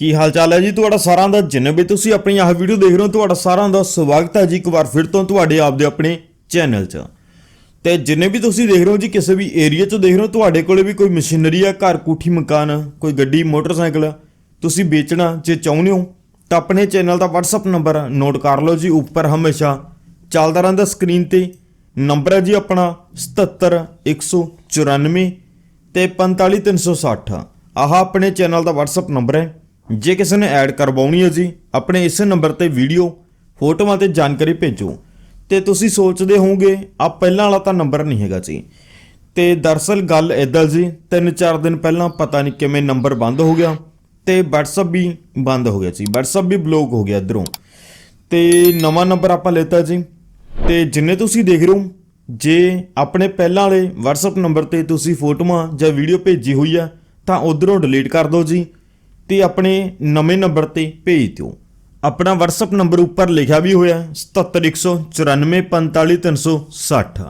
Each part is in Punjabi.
ਕੀ ਹਾਲ ਚਾਲ ਹੈ ਜੀ ਤੁਹਾਡਾ ਸਾਰਿਆਂ ਦਾ? ਜਿੰਨੇ ਵੀ ਤੁਸੀਂ ਆਪਣੀ ਆਹ ਵੀਡੀਓ ਦੇਖ ਰਹੇ ਹੋ, ਤੁਹਾਡਾ ਸਾਰਿਆਂ ਦਾ ਸਵਾਗਤ ਹੈ ਜੀ ਇੱਕ ਵਾਰ ਫਿਰ ਤੋਂ ਤੁਹਾਡੇ ਆਪਦੇ ਆਪਣੇ ਚੈਨਲ 'ਚ। ਤੇ ਜਿੰਨੇ ਵੀ ਤੁਸੀਂ ਦੇਖ ਰਹੇ ਹੋ ਜੀ, ਕਿਸੇ ਵੀ ਏਰੀਆ 'ਚ ਦੇਖ ਰਹੇ ਹੋ, ਤੁਹਾਡੇ ਕੋਲੇ ਵੀ ਕੋਈ ਮਸ਼ੀਨਰੀ ਆ, ਘਰ ਕੋਠੀ ਮਕਾਨ, ਕੋਈ ਗੱਡੀ, ਮੋਟਰਸਾਈਕਲ, ਤੁਸੀਂ ਵੇਚਣਾ ਜੇ ਚਾਹੁੰਦੇ ਹੋ, ਤਾਂ ਆਪਣੇ ਚੈਨਲ ਦਾ WhatsApp ਨੰਬਰ ਨੋਟ ਕਰ ਲਓ ਜੀ, ਉੱਪਰ ਹਮੇਸ਼ਾ ਚੱਲਦਾ ਰਹਿੰਦਾ ਸਕਰੀਨ ਤੇ। ਨੰਬਰ ਹੈ ਜੀ ਆਪਣਾ 77194 ਤੇ 45360 ਆਹ ਆਪਣੇ ਚੈਨਲ ਦਾ WhatsApp ਨੰਬਰ ਹੈ। ਜੇ ਕਿਸੇ ਨੇ ਐਡ ਕਰਵਾਉਣੀ ਹੈ ਜੀ, ਆਪਣੇ ਇਸ ਨੰਬਰ ਤੇ ਵੀਡੀਓ, ਫੋਟੋਆਂ ਤੇ ਜਾਣਕਾਰੀ ਭੇਜੋ। ਤੇ ਤੁਸੀਂ ਸੋਚਦੇ ਹੋਵੋਗੇ ਆ ਪਹਿਲਾਂ ਵਾਲਾ ਤਾਂ ਨੰਬਰ ਨਹੀਂ ਹੈਗਾ ਜੀ। ਤੇ ਦਰਸਲ ਗੱਲ ਇਦਾਂ ਜੀ 3-4 ਦਿਨ ਪਹਿਲਾਂ ਪਤਾ ਨਹੀਂ ਕਿਵੇਂ ਨੰਬਰ ਬੰਦ ਹੋ ਗਿਆ, ਤੇ WhatsApp ਵੀ ਬੰਦ ਹੋ ਗਿਆ ਜੀ। WhatsApp ਵੀ ਬਲੌਕ ਹੋ ਗਿਆ ਇਧਰੋਂ। ਤੇ ਨਵਾਂ ਨੰਬਰ ਆਪਾਂ ਲੈਤਾ ਜੀ। ਤੇ ਜਿੰਨੇ ਤੁਸੀਂ ਦੇਖ ਰਹੇ ਹੋ, ਜੇ ਆਪਣੇ ਪਹਿਲਾਂ ਵਾਲੇ WhatsApp ਨੰਬਰ ਤੇ ਤੁਸੀਂ ਫੋਟੋਆਂ ਜਾਂ ਵੀਡੀਓ ਭੇਜੀ ਹੋਈ ਆ, ਤਾਂ ਉਧਰੋਂ ਡਿਲੀਟ ਕਰ ਦਿਓ ਜੀ। ਤੇ ਆਪਣੇ ਨਵੇਂ ਨੰਬਰ ਤੇ ਭੇਜ ਦਿਓ। ਆਪਣਾ WhatsApp ਨੰਬਰ ਉੱਪਰ ਲਿਖਿਆ ਵੀ ਹੋਇਆ 7714945360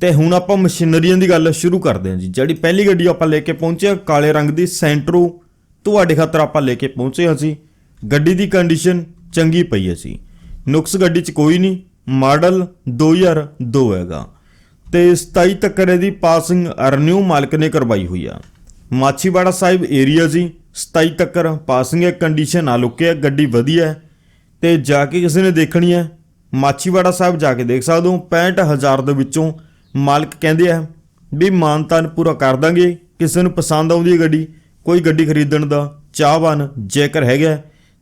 ਤੇ ਹੁਣ ਆਪਾਂ ਮਸ਼ੀਨਰੀਆਂ ਦੀ ਗੱਲ ਸ਼ੁਰੂ ਕਰਦੇ ਹਾਂ ਜੀ। ਜਿਹੜੀ ਪਹਿਲੀ ਗੱਡੀ ਆਪਾਂ ਲੈ ਕੇ ਪਹੁੰਚੇ ਕਾਲੇ ਰੰਗ ਦੀ ਸੈਂਟਰੋ, ਤੁਹਾਡੇ ਖਾਤਰ ਆਪਾਂ ਲੈ ਕੇ ਪਹੁੰਚੇ ਹਾਂ ਜੀ। ਗੱਡੀ ਦੀ ਕੰਡੀਸ਼ਨ ਚੰਗੀ ਪਈ ਹੈ ਜੀ। ਨੁਕਸ ਗੱਡੀ 'ਚ ਕੋਈ ਨਹੀਂ, ਮਾਡਲ 2002 ਹੈਗਾ। ਤੇ 27 ਤੱਕ ਇਹਦੀ ਪਾਸਿੰਗ ਰਨਿਊ ਮਾਲਕ ਨੇ ਕਰਵਾਈ ਹੋਈ ਆ। ਮਾਛੀਵਾੜਾ ਸਾਹਿਬ ਏਰੀਆ ਜੀ 27 ਤੱਕ ਪਾਸਿੰਗ ਹੈ ਕੰਡੀਸ਼ਨ ਆ ਹੈ, ਗੱਡੀ ਵਧੀਆ ਹੈ ਤੇ ਜਾ ਕੇ ਕਿਸੇ ਨੇ ਦੇਖਣੀ ਹੈ, ਮਾਛੀਵਾੜਾ ਸਾਹਿਬ ਜਾ ਕੇ ਦੇਖ ਸਕਦੇ ਹੋ 65000 ਦੇ ਵਿੱਚੋਂ ਮਾਲਕ ਕਹਿੰਦੇ ਆ ਵੀ ਮਾਨਤਾਨ ਪੂਰਾ ਕਰ ਦਾਂਗੇ, ਕਿਸੇ ਨੂੰ ਪਸੰਦ ਆਉਂਦੀ ਹੈ ਗੱਡੀ, ਕੋਈ ਗੱਡੀ ਖਰੀਦਣ ਦਾ ਚਾਹਵਾਨ, ਜੇਕਰ ਹੈਗਾ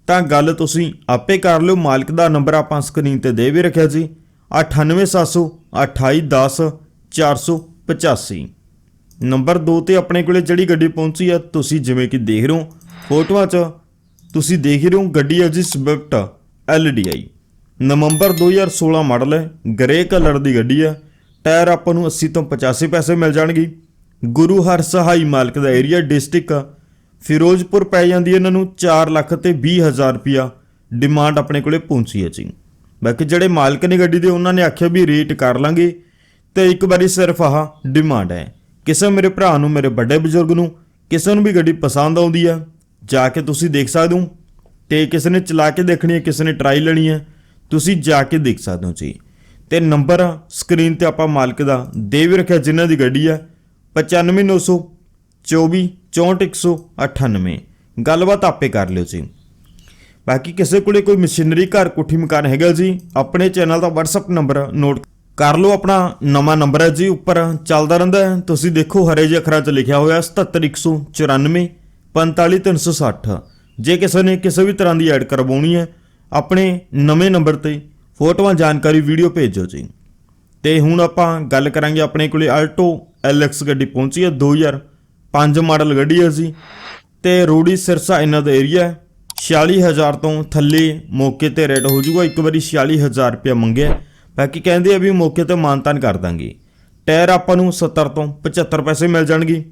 ਤਾਂ ਗੱਲ ਤੁਸੀਂ ਆਪੇ ਕਰ ਲਿਓ, ਮਾਲਕ ਦਾ ਨੰਬਰ ਆਪਾਂ ਸਕਰੀਨ ਤੇ ਦੇ ਵੀ ਰੱਖਿਆ ਸੀ 98700 2810 485 ਨੰਬਰ 2 ਤੇ ਆਪਣੇ ਕੋਲੇ ਜਿਹੜੀ ਗੱਡੀ ਪਹੁੰਚੀ ਆ, ਤੁਸੀਂ ਜਿਵੇਂ ਕਿ ਦੇਖ ਰਹੇ ਹੋ। ਫੋਟੋਆਂ 'ਚ ਤੁਸੀਂ ਦੇਖ ਰਹੇ ਹੋ ਗੱਡੀ ਹੈ ਜੀ ਸਵਿਫਟ LDI ਨਵੰਬਰ 2016 ਮਾਡਲ ਹੈ ਗ੍ਰੇ ਕਲਰ ਦੀ ਗੱਡੀ ਹੈ ਟਾਇਰ ਆਪਾਂ ਨੂੰ 80 ਤੋਂ 85 ਪੈਸੇ ਮਿਲ ਜਾਣਗੇ। ਗੁਰੂ ਹਰ ਸਹਾਈ ਮਾਲਕ ਦਾ ਏਰੀਆ ਡਿਸਟ੍ਰਿਕਟ ਫਿਰੋਜ਼ਪੁਰ ਪੈ ਜਾਂਦੀ ਹੈ ਇਹਨਾਂ ਨੂੰ 4 ਲੱਖ ਤੇ 20 ਹਜ਼ਾਰ ਰੁਪਿਆ ਡਿਮਾਂਡ ਆਪਣੇ ਕੋਲੇ ਪਹੁੰਚੀ ਹੈ ਜੀ। ਬਾਕੀ ਜਿਹੜੇ ਮਾਲਕ ਨੇ ਗੱਡੀ ਦੇ, ਉਹਨਾਂ ਨੇ ਆਖਿਆ ਵੀ ਰੇਟ ਕਰ ਲਾਂਗੇ। ਤੇ ਇੱਕ ਵਾਰੀ ਸਿਰਫ ਆਹ ਡਿਮਾਂਡ ਹੈ। ਕਿਸੇ ਮੇਰੇ ਭਰਾ ਨੂੰ, ਮੇਰੇ ਵੱਡੇ ਬਜ਼ੁਰਗ ਨੂੰ, ਕਿਸੇ ਨੂੰ ਵੀ ਗੱਡੀ ਪਸੰਦ ਆਉਂਦੀ ਆ, ਜਾ ਕੇ ਤੁਸੀਂ ਦੇਖ ਸਕਦੇ ਹੋ। ਤੇ ਕਿਸੇ ਨੇ ਚਲਾ ਕੇ ਦੇਖਣੀ ਹੈ, ਕਿਸੇ ਨੇ ਟਰਾਈ ਲੈਣੀ ਹੈ, ਤੁਸੀਂ ਜਾ ਕੇ ਦੇਖ ਸਕਦੇ ਹੋ ਜੀ। ਤੇ ਨੰਬਰ ਸਕਰੀਨ ਤੇ ਆਪਾਂ ਮਾਲਕ ਦਾ, ਦੇ ਵੀ ਰੱਖਿਆ ਜਿਨ੍ਹਾਂ ਦੀ ਗੱਡੀ ਆ 95900 24 64198 ਗੱਲਬਾਤ ਆਪੇ ਕਰ ਲਿਓ ਜੀ। ਬਾਕੀ ਕਿਸੇ ਕੋਲੇ ਕੋਈ ਮਸ਼ੀਨਰੀ, ਘਰ ਕੋਠੀ ਮਕਾਨ ਹੈਗਾ ਜੀ, ਆਪਣੇ ਚੈਨਲ ਦਾ WhatsApp ਨੰਬਰ ਨੋਟ ਕਰ ਲਓ ਆਪਣਾ ਨਵਾਂ ਨੰਬਰ ਹੈ ਜੀ, ਉੱਪਰ ਚੱਲਦਾ ਰਹਿੰਦਾ ਹੈ। ਤੁਸੀਂ ਦੇਖੋ ਹਰੇ ਜਿਹੇ ਅੱਖਰਾਂ 'ਚ ਲਿਖਿਆ ਹੋਇਆ 77194 45360 ਜੇ ਕਿਸੇ ਨੇ ਕਿਸੇ ਵੀ ਤਰ੍ਹਾਂ ਦੀ ਐਡ ਕਰਵਾਉਣੀ ਹੈ, ਆਪਣੇ ਨਵੇਂ ਨੰਬਰ ਤੇ ਫੋਟੋਆਂ ਜਾਣਕਾਰੀ ਵੀਡੀਓ ਭੇਜੋ ਜੀ। ਤੇ ਹੁਣ ਆਪਾਂ ਗੱਲ ਕਰਾਂਗੇ ਆਪਣੇ ਕੋਲੇ ਆਲਟੋ LX ਗੱਡੀ ਪਹੁੰਚੀ ਹੈ 2005 ਮਾਡਲ ਗੱਡੀ ਹੈ ਜੀ। ਤੇ ਰੋੜੀ ਸਿਰਸਾ ਇਹਨਾਂ ਦਾ ਏਰੀਆ ਹੈ। 46000 ਤੋਂ ਥੱਲੇ ਮੌਕੇ ਤੇ ਰੇਟ ਹੋ ਜਾਊਗਾ, ਇੱਕ ਵਾਰੀ 46000 ਰੁਪਏ ਮੰਗਿਆ। ਬਾਕੀ ਕਹਿੰਦੇ ਆ ਵੀ ਮੌਕੇ ਤੇ ਮਾਨਤਾਨ ਕਰ ਦਾਂਗੇ। ਟਾਇਰ ਆਪਾਂ ਨੂੰ 70 ਤੋਂ 75 ਪੈਸੇ ਮਿਲ ਜਾਣਗੇ।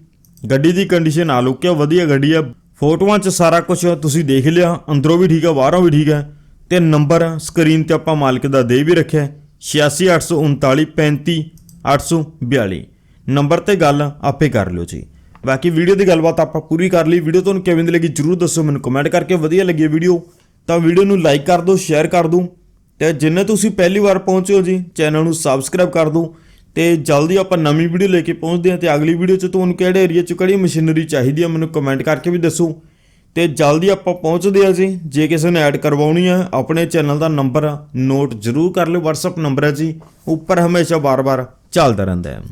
ਗੱਡੀ ਦੀ ਕੰਡੀਸ਼ਨ ਆ ਲੁਕਿਆ ਵਧੀਆ ਗੱਡੀ ਆ। ਫੋਟੋਆਂ 'ਚ ਸਾਰਾ ਕੁਝ ਤੁਸੀਂ ਦੇਖ ਲਿਆ, ਅੰਦਰੋਂ ਵੀ ਠੀਕ ਆ, ਬਾਹਰੋਂ ਵੀ ਠੀਕ ਹੈ ਤੇ ਨੰਬਰ ਸਕਰੀਨ ਤੇ ਆਪਾਂ ਮਾਲਕ ਦਾ ਦੇ ਵੀ ਰੱਖਿਆ। 8689 35842 ਨੰਬਰ ਤੇ ਗੱਲ ਆਪੇ ਕਰ ਲਿਓ ਜੀ। ਬਾਕੀ ਵੀਡੀਓ ਦੀ ਗੱਲਬਾਤ ਆਪਾਂ ਪੂਰੀ ਕਰ ਲਈ। ਵੀਡੀਓ ਤੁਹਾਨੂੰ ਕਿਵੇਂ ਦੀ ਲੱਗੀ ਜਰੂਰ ਦੱਸੋ, ਮੈਨੂੰ ਕਮੈਂਟ ਕਰਕੇ ਵਧੀਆ ਲੱਗੀ ਵੀਡੀਓ। ਤਾਂ ਵੀਡੀਓ ਨੂੰ ਲਾਈਕ ਕਰ ਦਿਓ ਸ਼ੇਅਰ ਕਰ ਦਿਓ। ਤੇ ਜਿੰਨੇ ਤੁਸੀਂ ਪਹਿਲੀ ਵਾਰ ਪਹੁੰਚੇ ਹੋ ਜੀ, ਚੈਨਲ ਨੂੰ ਸਬਸਕ੍ਰਾਈਬ ਕਰ ਦਿਓ ਤੇ ਜਲਦੀ ਆਪਾਂ ਨਵੀਂ ਵੀਡੀਓ ਲੈ ਕੇ ਪਹੁੰਚਦੇ ਹਾਂ ਤੇ ਅਗਲੀ ਵੀਡੀਓ 'ਚ ਤੁਹਾਨੂੰ ਕਿਹੜੇ ਏਰੀਆ 'ਚ ਕਿਹੜੀ ਮਸ਼ੀਨਰੀ ਚਾਹੀਦੀ ਹੈ ਮੈਨੂੰ ਕਮੈਂਟ ਕਰਕੇ ਵੀ ਦੱਸੋ। ਤੇ ਜਲਦੀ ਆਪਾਂ ਪਹੁੰਚਦੇ ਹਾਂ ਜੀ, ਜੇ ਕਿਸੇ ਨੇ ਐਡ ਕਰਵਾਉਣੀ ਆ, ਆਪਣੇ ਚੈਨਲ ਦਾ ਨੰਬਰ ਨੋਟ ਜ਼ਰੂਰ ਕਰ ਲਿਓ, WhatsApp ਨੰਬਰ ਹੈ ਜੀ, ਉੱਪਰ ਹਮੇਸ਼ਾ ਬਾਰ-ਬਾਰ ਚੱਲਦਾ ਰਹਿੰਦਾ ਹੈ।